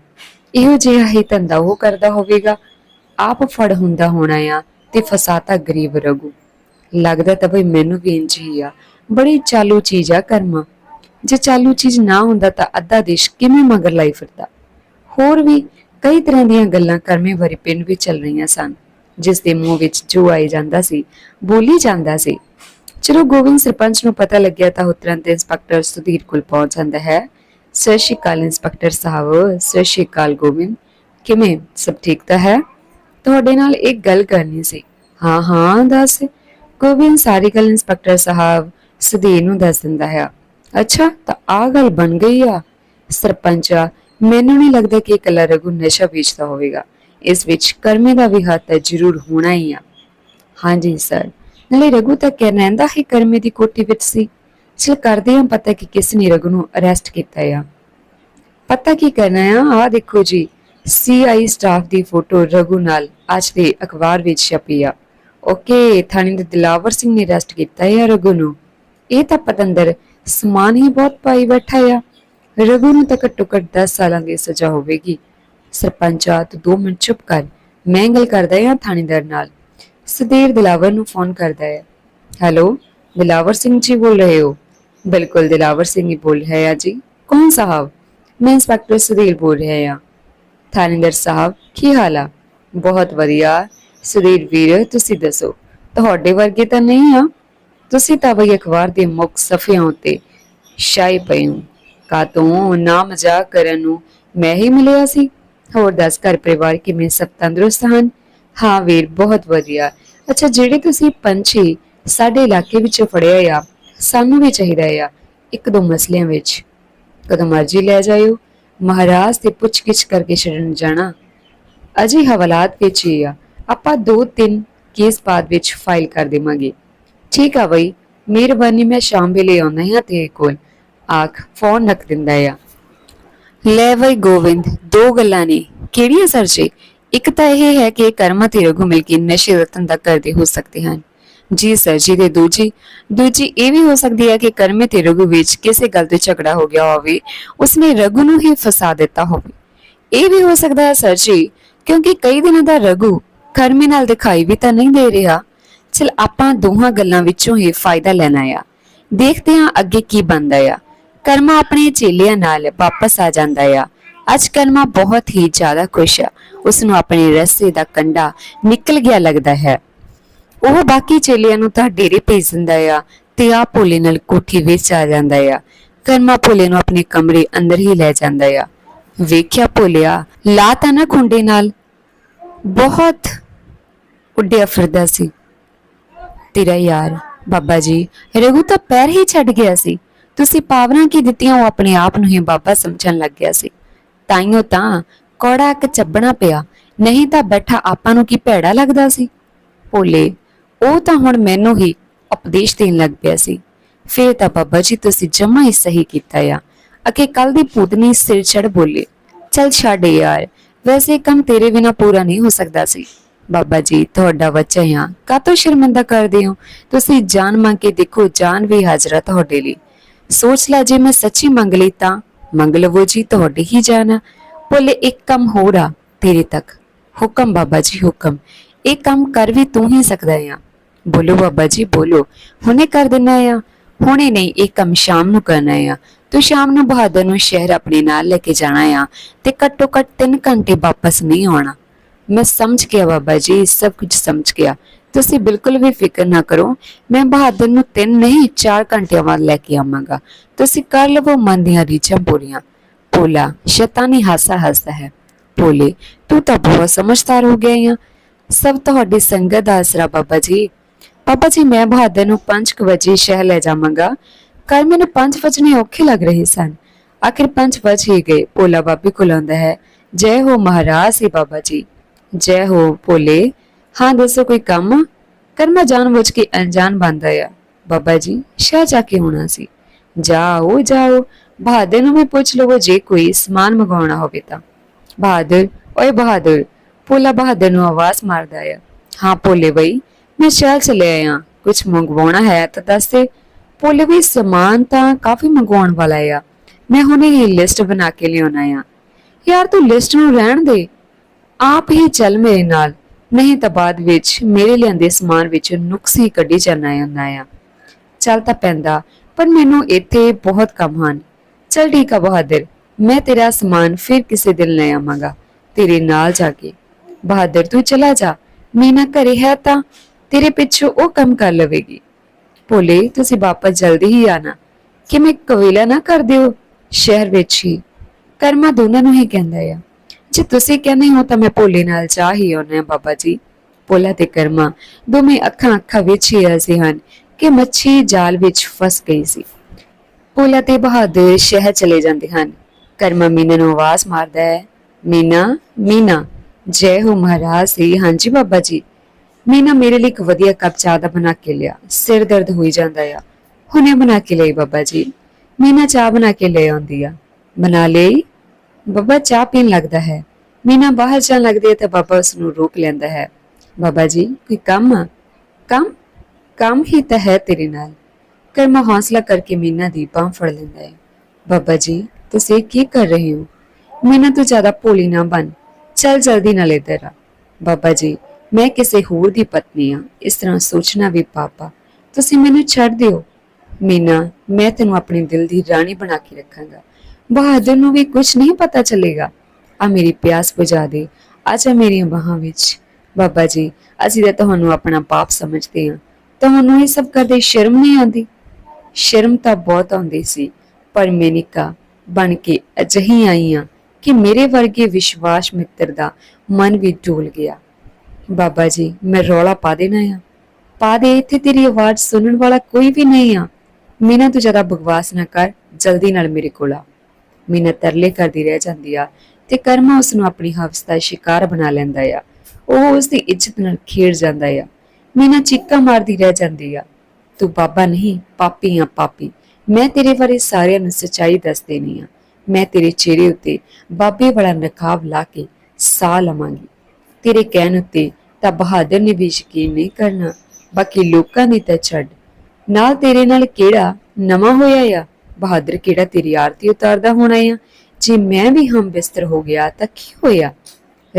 A: ਇਹੋ ਜਿਹਾ ਹੀ ਧੰਦਾ ਉਹ ਕਰਦਾ ਹੋਵੇਗਾ। ਆਪ ਫੜ ਹੁੰਦਾ ਹੋਣਾ ਆ ਤੇ ਫਸਾਤਾ ਗਰੀਬ ਰਗੂ ਲੱਗਦਾ ਤਾਂ ਭਈ ਮੈਨੂੰ ਵੀ ਇੰਝ ਹੀ ਆ। ਬੜੀ ਚਾਲੂ ਚੀਜ਼ ਆ ਕਰਮਾ। ਜੇ ਚਾਲੂ ਚੀਜ਼ ਨਾ ਹੁੰਦਾ ਤਾਂ ਅੱਧਾ ਦੇਸ਼ ਕਿਵੇਂ ਮਗਰ ਲਾਈ ਫਿਰਦਾ? ਹੋਰ ਵੀ ਕਈ ਤਰ੍ਹਾਂ ਦੀਆਂ ਗੱਲਾਂ ਕਰਮੇ ਭਰੀ ਪਿੰਡ ਵਿੱਚ ਚੱਲ ਰਹੀਆਂ ਸਨ, ਜਿਸ ਦੇ ਮੂੰਹ ਵਿੱਚ ਜੋ ਆਈ ਜਾਂਦਾ ਸੀ, ਬੋਲੀ ਜਾਂਦਾ ਸੀ। ਚਲੋ ਗੋਬਿੰਦ ਸਰਪੰਚ ਨੂੰ ਪਤਾ ਲੱਗਿਆ ਤਾਂ ਉਹ ਤੁਰੰਤ ਇੰਸਪੈਕਟਰ ਸੁਧੀਰ ਕੋਲ ਪਹੁੰਚ ਜਾਂਦਾ ਹੈ। ਸਤਿ ਸ਼੍ਰੀ ਅਕਾਲ ਇੰਸਪੈਕਟਰ ਸਾਹਿਬ, ਸਤਿ ਸ਼੍ਰੀ ਅਕਾਲ ਗੋਬਿੰਦ। ਕਿਵੇਂ? ਸਭ ਠੀਕ ਤਾਂ ਹੈ? ਤੁਹਾਡੇ ਨਾਲ ਇੱਕ ਗੱਲ ਕਰਨੀ ਸੀ। ਹਾਂ ਹਾਂ, ਦੱਸ। ਗੋਬਿੰਦ ਸਾਰੀ ਗੱਲ ਇੰਸਪੈਕਟਰ ਸਾਹਿਬ ਸੁਧੀਰ ਨੂੰ ਦੱਸ ਦਿੰਦਾ ਹੈ। ਅੱਛਾ, ਤਾਂ ਆ ਗੱਲ ਬਣ ਗਈ ਆ। ਸਰਪੰਚਾ, ਮੈਨੂੰ ਨਹੀਂ ਲੱਗਦਾ ਕਿ ਇਕੱਲਾ ਰਘੂ ਨਸ਼ਾ ਵੇਚਦਾ ਹੋਵੇਗਾ। ਇਸ ਵਿੱਚ ਕਰਮੇ ਦਾ ਵੀ ਹੱਥ ਤਾਂ ਜ਼ਰੂਰ ਹੋਣਾ ਹੀ ਆ। ਹਾਂਜੀ, ਸਰ। ਨਾਲੇ ਰਘੂ ਤਾਂ ਕਹਿ ਰਹਿੰਦਾ ਹੀ ਕਰਮੇ ਦੀ ਕੋਠੀ ਵਿੱਚ ਸੀ। ਚਲ ਕਰਦੇ ਹਾਂ ਪਤਾ ਕਿ ਕਿਸ ਨੇ ਰਘੂ ਨੂੰ ਅਰੈਸਟ ਕੀਤਾ ਆ। ਪਤਾ ਕੀ ਕਰਨਾ ਆ? ਆ ਦੇਖੋ ਜੀ। ਸੀਆਈ ਸਟਾਫ ਦੀ ਫੋਟੋ ਰਘੂ ਨਾਲ ਅੱਜ ਦੇ ਅਖਬਾਰ ਵਿੱਚ ਛਪੀ ਆ। ਓਕੇ ਥਾਣੇ ਦੇ ਦਿਲਾਵਰ ਸਿੰਘ ਨੇ ਅਰੈਸਟ ਕੀਤਾ ਹੈ ਰਘੂ ਨੂੰ। ਇਹ ਤਾਂ ਪਤੰਦਰ ਸਮਾਨ ਹੀ ਬਹੁਤ ਪਾਈ ਬੈਠਾ ਆ। ਰਘੂ ਨੂੰ ਤਾਂ ਘੱਟੋ ਘੱਟ 10 ਸਾਲਾਂ ਦੀ ਸਜ਼ਾ ਹੋਵੇਗੀ। ਸਰਪੰਚਾ ਤੂੰ 2 ਮਿੰਟ ਚੁੱਪ ਕਰ। ਮੈਂ ਗੱਲ ਕਰਦਾ ਹਾਂ ਥਾਣੇਦਾਰ ਨਾਲ। ਸੁਧੀਰ ਦਿਲਾਵਰ ਨੂੰ ਫੋਨ ਕਰਦਾ ਹੈ ਹੈਲੋ ਦਿਲਾਵਰ ਸਿੰਘ ਜੀ ਬੋਲ ਰਹੇ ਹੋ? ਬਿਲਕੁਲ, ਦਿਲਾਵਰ ਸਿੰਘ ਹੀ ਬੋਲ ਰਿਹਾ ਜੀ। ਕੌਣ ਸਾਹਿਬ? ਮੈਂ ਇੰਸਪੈਕਟਰ ਸੁਧੀਰ ਬੋਲ ਰਿਹਾ ਹਾਂ ਥਾਣੇਦਾਰ ਸਾਹਿਬ, ਕੀ ਹਾਲ ਆ? ਬਹੁਤ ਵਧੀਆ। ਸੁਧੀਰ ਵੀਰ, ਤੁਸੀਂ ਦੱਸੋ, ਤੁਹਾਡੇ ਵਰਗੇ ਤਾਂ ਨਹੀਂ ਆ? ਤੁਸੀਂ ਤਾਂ ਬਈ ਅਖਬਾਰ ਦੇ ਮੁੱਖ ਸਫਿਆਂ ਉੱਤੇ ਸ਼ਾਈ ਪਏ ਹੋ। ਕਾਤੋਂ ਨਾ ਮਜ਼ਾਕ ਕਰਨ ਨੂੰ ਮੈਂ ਹੀ ਮਿਲਿਆ ਸੀ? ਹੋਰ ਦੱਸ, ਘਰ ਪਰਿਵਾਰ ਕਿਵੇਂ? ਸਭ ਤੰਦਰੁਸਤ ਹਨ? ਹਾਂ ਵੀਰ, ਬਹੁਤ ਵਧੀਆ। ਅੱਛਾ, ਜਿਹੜੇ ਤੁਸੀਂ ਪੰਛੀ ਸਾਡੇ ਇਲਾਕੇ ਵਿੱਚੋਂ ਫੜਿਆ ਆ, ਸਾਨੂੰ ਵੀ ਚਾਹੀਦਾ ਆ, ਇੱਕ ਦੋ ਮਸਲਿਆਂ ਵਿੱਚ। ਕਦੋਂ ਮਰਜ਼ੀ ਲੈ ਜਾਇਓ। ਮਹਾਰਾਜ ਤੇ ਪੁੱਛਗਿੱਛ ਕਰਕੇ ਛੱਡਣ ਜਾਣਾ। ਅਜੇ ਹਵਾਲਾਤ ਵਿੱਚ ਹੀ ਆ। ਆਪਾਂ ਦੋ ਤਿੰਨ ਕੇਸ ਬਾਅਦ ਵਿੱਚ ਫਾਈਲ ਕਰ ਦੇਵਾਂਗੇ। ਠੀਕ ਆ ਬਈ, ਮਿਹਰਬਾਨੀ, ਮੈਂ ਸ਼ਾਮ ਵੇਲੇ ਆਉਣਾ ਹਾਂ ਤੇਰੇ ਕੋਲ। ਆਖ ਫੋਨ ਰੱਖ ਦਿੰਦਾ ਆ। ਲੈ ਬਈ ਗੋਵਿੰਦ, ਦੋ ਗੱਲਾਂ ਨੇ। ਕਿਹੜੀਆਂ ਸਰ ਜੀ? ਇੱਕ ਤਾਂ ਇਹ ਹੈ ਕਿ ਕਰਮ ਤੇ ਰਘੂ ਮਿਲ ਕੇ ਨਸ਼ੇ ਦਾ ਧੰਦਾ ਕਰਦੇ ਹੋ ਸਕਦੇ ਹਨ। ਜੀ ਸਰ, ਜੀ ਤੇ ਦੂਜੀ। ਦੂਜੀ, ਇਹ ਵੀ ਹੋ ਸਕਦੀ ਹੈ ਕਿ ਕਰਮੇ ਤੇ ਰਘੂ ਵਿੱਚ ਕਿਸੇ ਗੱਲ ਤੇ ਝਗੜਾ ਹੋ ਗਿਆ ਹੋਵੇ, ਉਸਨੇ ਰਘੂ ਨੂੰ ਹੀ ਫਸਾ ਦਿੱਤਾ ਹੋਵੇ। ਇਹ ਵੀ ਹੋ ਸਕਦਾ ਹੈ ਸਰ ਜੀ, ਕਿਉਂਕਿ ਕਈ ਦਿਨਾਂ ਦਾ ਰਘੂ ਕਰਮੇ ਨਾਲ ਦਿਖਾਈ ਵੀ ਤਾਂ ਨਹੀਂ ਦੇ ਰਿਹਾ। ਚਲ ਆਪਾਂ ਦੋਹਾਂ ਗੱਲਾਂ ਵਿੱਚੋਂ ਹੀ ਫਾਇਦਾ ਲੈਣਾ ਆ ਦੇਖਦੇ ਹਾਂ ਅੱਗੇ ਕੀ ਬਣਦਾ ਆ। ਕਰਮਾ ਆਪਣੇ ਚੇਲਿਆਂ ਨਾਲ ਵਾਪਸ ਆ ਜਾਂਦਾ ਆ। ਅੱਜ ਕਰਮਾ ਬਹੁਤ ਹੀ ਜ਼ਿਆਦਾ ਖੁਸ਼ ਆ। ਉਸ ਨੂੰ ਆਪਣੇ ਰਸਤੇ ਦਾ ਕੰਡਾ ਨਿਕਲ ਗਿਆ ਲੱਗਦਾ ਹੈ। ਉਹ ਬਾਕੀ ਚੇਲਿਆਂ ਨੂੰ ਤਾਂ ਡੇਰੇ ਭੇਜ ਦਿੰਦਾ ਆ ਤੇ ਆ ਭੋਲੇ ਨਾਲ ਕੋਠੀ ਵਿੱਚ ਆ ਜਾਂਦਾ ਆ। ਕਰਮਾ ਭੋਲੇ ਨੂੰ ਆਪਣੇ ਕਮਰੇ ਅੰਦਰ ਹੀ ਲੈ ਜਾਂਦਾ ਆ। ਵੇਖਿਆ ਭੋਲਿਆ, ਲਾ ਤਾਂ ਨਾ ਖੁੰਡੇ ਨਾਲ। ਬਹੁਤ ਉੱਡਿਆ ਫਿਰਦਾ ਸੀ। ਤੇਰਾ ਯਾਰ, ਬਾਬਾ ਜੀ, ਰਘੂ ਤਾਂ ਪੈਰ ਹੀ ਛੱਡ ਗਿਆ ਸੀ। ਤੁਸੀਂ ਪਾਵਨਾ ਕੀ ਦਿੱਤੀਆਂ, ਉਹ ਆਪਣੇ ਆਪ ਨੂੰ ਹੀ ਬਾਬਾ ਸਮਝਣ ਲੱਗ ਗਿਆ ਸੀ। ਤਾਈਓ ਤਾਂ ਕੋੜਾ ਇੱਕ ਚੱਬਣਾ ਪਿਆ, ਨਹੀਂ ਤਾਂ ਬੈਠਾ ਆਪਾਂ ਨੂੰ ਕੀ ਭੈੜਾ ਲੱਗਦਾ ਸੀ? ਭੋਲੇ ਉਹ ਤਾਂ ਹੁਣ ਮੈਨੂੰ ਹੀ ਉਪਦੇਸ਼ ਦੇਣ ਲੱਗ ਪਿਆ ਸੀ। ਫੇਰ ਤਾਂ ਬਾਬਾ ਜੀ ਤੁਸੀਂ ਜਮਾ ਹੀ ਸਹੀ ਕੀਤਾ ਆ। ਅਕੇ ਕੱਲ ਦੀ ਪੂਤਨੀ ਸਿਰ ਚੜ ਬੋਲੀ, ਚਲ ਛੱਡ ਯਾਰ, ਵੈਸੇ ਇਹ ਕੰਮ ਤੇਰੇ ਬਿਨਾ ਪੂਰਾ ਨਹੀਂ ਹੋ ਸਕਦਾ ਸੀ। ਬਾਬਾ ਜੀ, ਤੁਹਾਡਾ ਬੱਚਾ ਆ ਕਾਤੋਂ ਸ਼ਰਮਿੰਦਾ ਕਰਦੇ ਹੋ? ਤੁਸੀਂ ਜਾਨ ਮੰਗ ਕੇ ਦੇਖੋ, ਜਾਨ ਵੀ ਹਾਜ਼ਰਾ ਤੁਹਾਡੇ ਲਈ। ਸੋਚ ਲੈ, ਜੇ ਮੈਂ ਸੱਚੀ ਮੰਗ ਲਈ ਤਾਂ ਮੰਗ ਲਵੋ ਜੀ, ਤੁਹਾਡੀ ਹੀ ਜਾਨ ਆ। ਬੋਲੇ, ਇੱਕ ਕੰਮ ਹੋਰ ਆ ਤੇਰੇ ਤੱਕ। ਹੁਕਮ, ਬਾਬਾ ਜੀ, ਹੁਕਮ। ਇਹ ਕੰਮ ਕਰ ਵੀ ਤੂੰ ਹੀ ਸਕਦਾ ਆ। ਬੋਲੋ ਬਾਬਾ ਜੀ, ਬੋਲੋ। ਹੁਣੇ ਕਰ ਦੇਣਾ ਆ। ਹੁਣੇ ਨਹੀਂ, ਇਹ ਕੰਮ ਸ਼ਾਮ ਨੂੰ ਕਰਨਾ ਆ। ਤੂੰ ਸ਼ਾਮ ਨੂੰ ਬਹਾਦਰ ਨੂੰ ਸ਼ਹਿਰ ਆਪਣੇ ਨਾਲ ਲੈ ਕੇ ਜਾਣਾ ਆ ਤੇ ਘੱਟੋ ਘੱਟ 3 ਘੰਟੇ ਵਾਪਸ ਨਹੀਂ ਆਉਣਾ। ਮੈਂ ਸਮਝ ਗਿਆ ਬਾਬਾ ਜੀ, ਸਭ ਕੁਝ ਸਮਝ ਗਿਆ। ਤੁਸੀਂ ਬਿਲਕੁਲ ਵੀ ਫਿਕਰ ਨਾ ਕਰੋ। ਮੈਂ ਬਹਾਦਰ ਨੂੰ 3 ਨਹੀਂ 4 ਘੰਟਿਆਂ ਬਾਅਦ ਲੈ ਕੇ ਆਵਾਂਗਾ। ਤੁਸੀਂ ਕਰ ਲਵੋ ਮਨ ਦੀਆਂ ਰੀਝਾਂ ਪੂਰੀਆਂ। ਭੋਲਾ, ਸ਼ੈਤਾਨੀ ਹਾਸਾ ਹੱਸਦਾ ਹੈ। ਭੋਲੇ, ਤੂੰ ਤਾਂ ਬਹੁਤ ਸਮਝਦਾਰ ਹੋ ਗਿਆ ਆ। ਸਭ ਤੁਹਾਡੀ ਸੰਗਤ ਦਾ ਆਸਰਾ ਬਾਬਾ ਜੀ। ਬਾਬਾ ਜੀ ਮੈਂ ਬਹਾਦਰ ਨੂੰ 5 ਵਜੇ ਸ਼ਹਿਰ ਲੈ ਜਾਵਾਂਗਾ ਕੱਲ ਮੈਨੂੰ 5 ਵਜਣੇ ਔਖੇ ਲੱਗ ਰਹੇ ਸਨ ਆਖਿਰ 5 ਵਜ ਹੀ ਗਏ ਭੋਲਾ ਬਾਬੀ ਕੋਲ ਆਉਂਦਾ ਹੈ ਜੈ ਹੋ ਮਹਾਰਾਜ ਸੀ ਬਾਬਾ ਜੀ ਜੈ ਹੋ ਭੋਲੇ ਹਾਂ ਦੱਸੋ ਕੋਈ ਕੰਮ ਕਰਮਾ ਜਾਣਬੁੱਝ ਕੇ ਅਣਜਾਣ ਬੰਦਾ ਆ ਬਾਬਾ ਜੀ ਸ਼ਹਿਰ ਜਾ ਕੇ ਹੋਣਾ ਸੀ ਜਾਓ ਜਾਓ ਬਹਾਦਰ ਨੂੰ ਵੀ ਪੁੱਛ ਲਵੋ ਜੇ ਕੋਈ ਸਮਾਨ ਮੰਗਵਾਉਣਾ ਹੋਵੇ ਤਾਂ ਬਹਾਦਰ ਓਏ ਬਹਾਦਰ ਭੋਲਾ ਬਹਾਦਰ ਨੂੰ ਆਵਾਜ਼ ਮਾਰਦਾ ਆ ਹਾਂ ਭੋਲੇ ਬਈ ਮੈਂ ਸ਼ਹਿਰ ਚਲੇ ਆਇਆ। ਕੁਝ ਮੰਗਵਾਉਣਾ ਹੈ ਤਾਂ ਦੱਸ ਦੇ। ਭੋਲੇ ਵੀ ਸਮਾਨ ਤਾਂ ਕਾਫੀ ਮੰਗਵਾਉਣ ਵਾਲਾ ਆ। ਮੈਂ ਹੁਣੇ ਹੀ ਲਿਸਟ ਬਣਾ ਕੇ ਲਿਆਉਣਾ ਆ ਯਾਰ ਤੂੰ ਲਿਸਟ ਨੂੰ ਰਹਿਣ ਦੇ। ਆਪ ਹੀ ਚੱਲ ਮੇਰੇ ਨਾਲ। ਨਹੀਂ ਤਾਂ ਬਾਅਦ ਵਿੱਚ ਮੇਰੇ ਲਿਆਂਦੇ ਸਮਾਨ ਵਿੱਚ ਨੁਕਸ ਹੀ ਕੱਢੀ ਜਾਣਾ ਹੁੰਦਾ ਆ ਚੱਲ ਤਾਂ ਪੈਂਦਾ, ਪਰ ਮੈਨੂੰ ਇੱਥੇ ਬਹੁਤ ਕੰਮ ਹਨ। ਚੱਲ ਠੀਕ ਆ ਬਹਾਦਰ, ਮੈਂ ਤੇਰਾ ਸਮਾਨ ਫਿਰ ਕਿਸੇ ਦਿਨ ਲੈ ਆਵਾਂਗਾ। ਤੇਰੇ ਨਾਲ ਜਾ ਕੇ। ਬਹਾਦਰ ਤੂੰ ਚਲਾ ਜਾ। ਮੀਨਾ ਘਰੇ ਹੈ ਤਾਂ ਤੇਰੇ ਪਿੱਛੋਂ ਉਹ ਕੰਮ ਕਰ ਲਵੇਗੀ। ਭੋਲੇ, ਤੁਸੀਂ ਵਾਪਸ ਜਲਦੀ ਹੀ ਆਣਾ। ਕਿ ਮੈਂ ਕਵੇਲਾ ਨਾ ਕਰ ਦਿਓ। ਸ਼ਹਿਰ ਵਿੱਚ ਹੀ। ਕਰਮਾ ਦੋਨਾਂ ਨੂੰ ਹੀ ਕਹਿੰਦਾ ਆ। ਜੇ ਤੁਸੀਂ ਕਹਿੰਦੇ ਹੋ ਤਾਂ ਮੈਂ ਭੋਲੇ ਨਾਲ ਜਾ ਹੀ ਆਉਣਾ ਬਾਬਾ ਜੀ। ਭੋਲਾ ਤੇ ਕਰਮਾ ਦੋਵੇਂ ਅੱਖਾਂ ਅੱਖਾਂ ਵਿੱਚ ਹੀ ਐਸੇ ਹਨ ਕਿ ਮੱਛੀ ਜਾਲ ਵਿੱਚ ਫਸ ਗਈ ਸੀ। ਭੋਲਾ ਤੇ ਬਹਾਦਰ ਸ਼ਹਿਰ ਚਲੇ ਜਾਂਦੇ ਹਨ। ਕਰਮਾ ਮੀਨਾ ਨੂੰ ਆਵਾਜ਼ ਮਾਰਦਾ ਹੈ, ਮੀਨਾ ਮੀਨਾ, ਜੈ ਹੋ ਮਹਾਰਾਜ ਸੀ ਹਾਂਜੀ ਬਾਬਾ ਜੀ। ਮੀਨਾ ਮੇਰੇ ਲਈ ਇੱਕ ਵਧੀਆ ਕੱਪ ਚਾਹ ਦਾ ਬਣਾ ਕੇ ਲਿਆ। ਸਿਰ ਦਰਦ ਹੋਈ ਜਾਂਦਾ ਆ। ਹੁਣੇ ਬਣਾ ਕੇ ਲਈ ਬਾਬਾ ਜੀ। ਮੀਨਾ ਚਾਹ ਬਣਾ ਕੇ ਲੈ ਆਉਂਦੀ ਆ। ਬਣਾ ਲਈ। ਬਾਬਾ ਚਾਹ ਪੀਣ ਲੱਗਦਾ ਹੈ। ਮੀਨਾ ਬਾਹਰ ਜਾਣ ਲੱਗਦੀ ਹੈ ਤਾਂ ਬਾਬਾ ਉਸ ਨੂੰ ਰੋਕ ਲੈਂਦਾ ਹੈ। ਬਾਬਾ ਜੀ, ਕੋਈ ਕੰਮ ਆ? ਕੰਮ? ਕੰਮ ਹੀ ਤਾਂ ਹੈ ਤੇਰੇ ਨਾਲ। ਕਰਮਾ ਹੌਸਲਾ ਕਰਕੇ ਮੀਨਾ ਦੀ ਬਾਂਹ ਫੜ ਲੈਂਦਾ ਹੈ। ਬਾਬਾ ਜੀ, ਤੁਸੀਂ ਕੀ ਕਰ ਰਹੇ ਹੋ? ਮੀਨਾ ਤੂੰ ਜ਼ਿਆਦਾ ਭੋਲੀ ਨਾ ਬਣ। ਚੱਲ ਜਲਦੀ ਨਾਲ ਇੱਧਰ ਆ। ਬਾਬਾ ਜੀ ਮੈਂ ਕਿਸੇ ਹੋਰ ਦੀ ਪਤਨੀ ਆ ਇਸ ਤਰ੍ਹਾਂ ਸੋਚਣਾ ਵੀ ਪਾਪਾ, ਤੁਸੀਂ ਮੈਨੂੰ ਛੱਡ ਦਿਓ। ਮੀਨਾ, ਮੈਂ ਤੈਨੂੰ ਆਪਣੇ ਦਿਲ ਦੀ ਰਾਣੀ ਬਣਾ ਕੇ ਰੱਖਾਂਗਾ। ਬਹਾਦਰ ਨੂੰ ਵੀ ਕੁਝ ਨਹੀਂ ਪਤਾ ਚੱਲੇਗਾ। ਆ ਮੇਰੀ ਪਿਆਸ ਬੁਝਾ ਦੇ। ਆਜਾ ਮੇਰੀਆਂ ਬਾਹਾਂ ਵਿੱਚ। ਬਾਬਾ ਜੀ, ਅਸੀਂ ਤਾਂ ਤੁਹਾਨੂੰ ਆਪਣਾ ਪਾਪ ਸਮਝਦੇ ਹਾਂ। ਤੁਹਾਨੂੰ ਇਹ ਸਭ ਕਰਦੇ ਸ਼ਰਮ ਨਹੀਂ ਆਉਂਦੀ? ਸ਼ਰਮ ਤਾਂ ਬਹੁਤ ਆਉਂਦੀ ਸੀ, ਪਰ ਮੈਨਿਕਾ ਬਣ ਕੇ ਅਜਹੀ ਆਈ ਹਾਂ ਕਿ ਮੇਰੇ ਵਰਗੇ ਵਿਸ਼ਵਾਸ ਮਿੱਤਰ ਦਾ ਮਨ ਵੀ ਡੋਲ ਗਿਆ। ਬਾਬਾ ਜੀ, ਮੈਂ ਰੌਲਾ ਪਾ ਦੇਣਾ ਆ। ਪਾ ਦੇ, ਇੱਥੇ ਤੇਰੀ ਆਵਾਜ਼ ਸੁਣਨ ਵਾਲਾ ਕੋਈ ਵੀ ਨਹੀਂ ਆ। ਮੀਨਾ, ਤੂੰ ਜ਼ਿਆਦਾ ਬਕਵਾਸ ਨਾ ਕਰ, ਜਲਦੀ ਨਾਲ ਮੇਰੇ ਕੋਲ ਆ। ਮੀਨਾ ਤਰਲੇ ਕਰਦੀ ਰਹਿ ਜਾਂਦੀ ਆ ਤੇ ਕਰਮਾ ਉਸ ਨੂੰ ਆਪਣੀ ਹਵਸ ਦਾ ਸ਼ਿਕਾਰ ਬਣਾ ਲੈਂਦਾ ਆ। ਉਹ ਉਸ ਦੀ ਇੱਜ਼ਤ ਨਾਲ ਖੇਡ ਜਾਂਦਾ ਆ। ਮੀਨਾ ਚੀਕਾਂ ਮਾਰਦੀ ਰਹਿ ਜਾਂਦੀ ਆ। ਤੂੰ ਬਾਬਾ ਨਹੀਂ, ਪਾਪੀ ਆ ਪਾਪੀ। ਮੈਂ ਤੇਰੇ ਬਾਰੇ ਸਾਰਿਆਂ ਨੂੰ ਸੱਚਾਈ ਦੱਸ ਦੇਣੀ ਆ। ਮੈਂ ਤੇਰੇ ਚਿਹਰੇ ਉੱਤੇ ਬਾਬੇ ਵਾਲਾ ਨਕਾਬ ਲਾ ਕੇ ਸਾਹ ਲਵਾਂਗੀ। ਤੇਰੇ ਕਹਿਣ ਉੱਤੇ ਤਾਂ ਬਹਾਦਰ ਨੇ ਵੀ ਯਕੀਨ ਨਹੀਂ ਕਰਨਾ। ਬਾਕੀ ਲੋਕਾਂ ਦੀ ਤਾਂ ਛੱਡ। ਨਾਲ ਤੇਰੇ ਨਾਲ ਕਿਹੜਾ ਨਵਾਂ ਹੋਇਆ ਆ? ਬਹਾਦਰ ਕਿਹੜਾ ਤੇਰੀ ਆਰਤੀ ਉਤਾਰਦਾ ਹੋਣਾ ਆ? ਜੇ ਮੈਂ ਵੀ ਹਮ ਬਿਸਤਰ ਹੋ ਗਿਆ ਤਾਂ ਕੀ ਹੋਇਆ?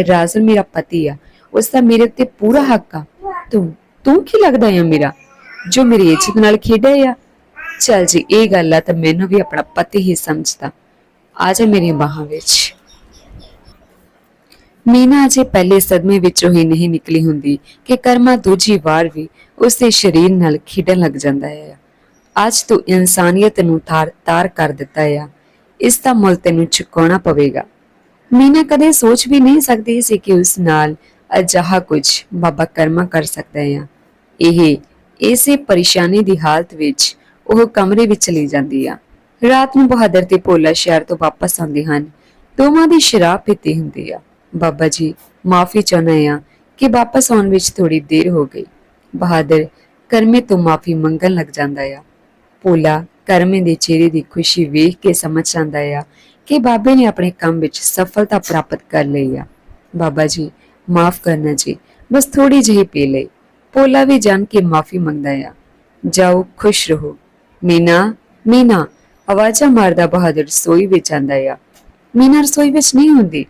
A: ਰਾਜ਼ਨ ਮੇਰਾ ਪਤੀ ਆ। ਉਸ ਦਾ ਮੇਰੇ ਉੱਤੇ ਪੂਰਾ ਹੱਕ ਆ। ਤੂੰ ਤੂੰ ਕੀ ਲੱਗਦਾ ਆ ਮੇਰਾ? ਜੋ ਮੇਰੀ ਇੱਜ਼ਤ ਨਾਲ ਖੇਡਿਆ ਆ। ਚੱਲ ਜੀ, ਇਹ ਗੱਲ ਆ ਤਾਂ ਮੈਨੂੰ ਵੀ ਆਪਣਾ ਪਤੀ ਹੀ ਸਮਝਦਾ। ਆ ਜਾ ਮੇਰੀਆਂ ਬਾਹਾਂ ਵਿੱਚ। ਮੀਨਾ ਅਜੇ ਪਹਿਲੇ ਸਦਮੇ ਵਿੱਚੋਂ ਹੀ ਨਹੀਂ ਨਿਕਲੀ ਹੁੰਦੀ ਕਿ ਕਰਮਾ ਦੂਜੀ ਵਾਰ ਵੀ ਉਸ ਦੇ ਸਰੀਰ ਨਾਲ ਖੇਡਣ ਲੱਗ ਜਾਂਦਾ ਹੈ। ਅੱਜ ਤੂੰ ਇਨਸਾਨੀਅਤ ਨੂੰ ਤਾਰ ਤਾਰ ਕਰ ਦਿੱਤਾ ਹੈ ਇਸ ਦਾ ਮੁੱਲ ਤੈਨੂੰ ਚੁਕਾਉਣਾ ਪਵੇਗਾ। ਮੀਨਾ ਕਦੇ ਸੋਚ ਵੀ ਨਹੀਂ ਸਕਦੀ ਸੀ ਕਿ ਉਸ ਨਾਲ ਅਜਿਹਾ ਕੁਝ ਬਾਬਾ ਕਰਮਾ ਕਰ ਸਕਦਾ ਹੈ ਇਹ, ਇਸੇ ਪਰੇਸ਼ਾਨੀ ਦੀ ਹਾਲਤ ਵਿੱਚ ਉਹ ਕਮਰੇ ਵਿੱਚ ਚਲੀ ਜਾਂਦੀ ਆ। ਰਾਤ ਨੂੰ ਬਹਾਦਰ ਤੇ ਭੋਲਾ ਸ਼ਹਿਰ ਤੋਂ ਵਾਪਸ ਆਉਂਦੇ ਹਨ। ਦੋਵਾਂ ਦੀ ਸ਼ਰਾਬ ਪੀਤੀ ਹੁੰਦੀ ਆ। ਬਾਬਾ ਜੀ, ਮਾਫੀ ਚਾਹੁੰਦਾ ਆ ਕਿ ਵਾਪਸ ਆਉਣ ਵਿੱਚ ਥੋੜੀ ਦੇਰ ਹੋ ਗਈ। ਬਹਾਦਰ, ਕਰਮੇ ਤੋਂ ਮਾਫੀ ਮੰਗਣ ਲੱਗ ਜਾਂਦਾ ਆ। ਭੋਲਾ, ਕਰਮੇ ਦੇ ਚਿਹਰੇ ਦੀ ਖੁਸ਼ੀ ਵੇਖ ਕੇ ਸਮਝ ਜਾਂਦਾ ਆ ਕਿ ਬਾਬੇ ਨੇ ਆਪਣੇ ਕੰਮ ਵਿੱਚ ਸਫਲਤਾ ਪ੍ਰਾਪਤ ਕਰ ਲਈ ਆ। ਬਾਬਾ ਜੀ, ਮਾਫ ਕਰਨਾ ਜੀ, ਬਸ ਥੋੜੀ ਜਿਹੀ ਪੀ ਲਈ। ਭੋਲਾ ਵੀ ਜਾਣ ਕੇ ਮਾਫੀ ਮੰਗਦਾ ਆ। ਜਾਓ, ਖੁਸ਼ ਰਹੋ। ਮੀਨਾ ਮੀਨਾ, ਆਵਾਜ਼ਾਂ ਮਾਰਦਾ ਬਹਾਦਰ ਰਸੋਈ ਵਿੱਚ ਆਂਦਾ ਆ। ਮੀਨਾ ਰਸੋਈ ਵਿੱਚ ਨਹੀਂ ਹੁੰਦੀ।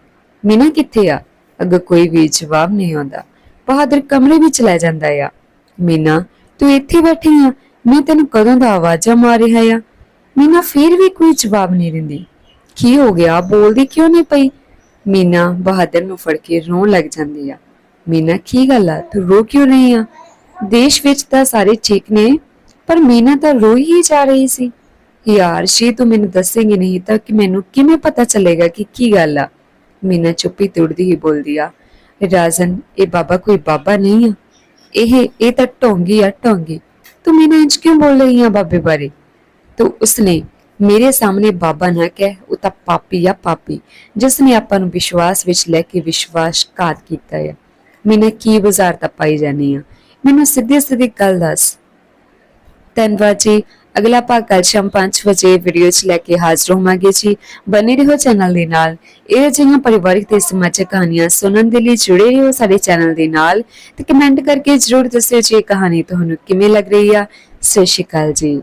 A: ਮੀਨਾ ਕਿੱਥੇ ਆ? ਅੱਗੇ ਕੋਈ ਵੀ ਜਵਾਬ ਨਹੀਂ ਆਉਂਦਾ। ਬਹਾਦਰ ਕਮਰੇ ਵਿੱਚ ਲੈ ਜਾਂਦਾ ਆ। ਮੀਨਾ, ਤੂੰ ਇੱਥੇ ਬੈਠੀ ਆ? ਮੈਂ ਤੈਨੂੰ ਕਦੋਂ ਦਾ ਆਵਾਜ਼ਾਂ ਮਾਰ ਰਿਹਾ ਆ? ਮੀਨਾ ਫਿਰ ਵੀ ਕੋਈ ਜਵਾਬ ਨਹੀਂ ਦਿੰਦੀ। ਕੀ ਹੋ ਗਿਆ? ਬੋਲਦੀ ਕਿਉਂ ਨਹੀਂ ਪਈ? ਮੀਨਾ ਬਹਾਦਰ ਨੂੰ ਫੜ ਕੇ ਰੋਣ ਲੱਗ ਜਾਂਦੀ ਆ। ਮੀਨਾ, ਕੀ ਗੱਲ ਆ? ਤੂੰ ਰੋ ਕਿਉਂ ਰਹੀ ਆ? ਦੇਸ਼ ਵਿੱਚ ਤਾਂ ਸਾਰੇ ਠੀਕ ਨੇ, ਪਰ ਮੀਨਾ ਤਾਂ ਰੋ ਹੀ ਜਾ ਰਹੀ ਸੀ। ਯਾਰ, ਸ਼ੀ ਤੂੰ ਮੈਨੂੰ ਦੱਸੇਂਗੀ ਨਹੀਂ ਤਾਂ ਕਿ ਮੈਨੂੰ ਕਿਵੇਂ ਪਤਾ ਚੱਲੇਗਾ ਕਿ ਕੀ ਗੱਲ ਆ? ਮੀਨਾ ਚੁੱਪੀ ਤੋੜਦੀ ਹੀ ਬੋਲਦੀ ਆ, ਰਾਜਨ, ਇਹ ਬਾਬਾ ਕੋਈ ਬਾਬਾ ਨਹੀਂ ਆ। ਇਹ ਇਹ ਤਾਂ ਢੋਂਗੀ ਆ, ਢੋਂਗੀ। ਤੂੰ ਮੈਨੂੰ ਇੰਜ ਕਿਉਂ ਬੋਲ ਰਹੀ ਆ ਬਾਬੇ ਬਾਰੇ? ਤੋ ਉਸਨੇ ਮੇਰੇ ਸਾਹਮਣੇ ਬਾਬਾ ਨਾ ਕਹਿ, ਉਹ ਤਾਂ ਪਾਪੀ ਆ, ਪਾਪੀ। ਜਿਸ ਨੇ ਆਪਾਂ ਨੂੰ ਵਿਸ਼ਵਾਸ ਵਿੱਚ ਲੈ ਕੇ ਵਿਸ਼ਵਾਸਘਾਤ ਕੀਤਾ ਹੈ ਮੈਨੇ, ਕੀ ਬਾਜ਼ਾਰ ਤਾਂ ਪਾਈ ਜਾਨੀ ਆ? ਮੈਨੂੰ ਸਿੱਧੀ ਸਿੱਧੀ ਗੱਲ ਦੱਸ। ਧੰਨਵਾਦ ਜੀ ਅਗਲਾ ਭਾਗ ਕੱਲ ਸ਼ਾਮ 5 ਵਜੇ ਵੀਡੀਓ 'ਚ ਲੈ ਕੇ ਹਾਜ਼ਰ ਹੋਵਾਂਗੇ ਜੀ। ਬਨੇ ਰਹੋ ਚੈਨਲ ਦੇ ਨਾਲ। ਇਹ ਜਿਹੀਆਂ ਪਰਿਵਾਰਿਕ ਤੇ ਸਮਾਜਿਕ ਕਹਾਣੀਆਂ ਸੁਣਨ ਦੇ ਲਈ ਜੁੜੇ ਰਹੋ ਸਾਡੇ ਚੈਨਲ ਦੇ ਨਾਲ। ਤੇ ਕਮੈਂਟ ਕਰਕੇ ਜਰੂਰ ਦੱਸਿਓ ਜੀ ਇਹ ਕਹਾਣੀ ਤੁਹਾਨੂੰ ਕਿਵੇਂ ਲੱਗ ਰਹੀ ਆ। ਸਤਿ ਸ਼੍ਰੀ ਅਕਾਲ ਜੀ।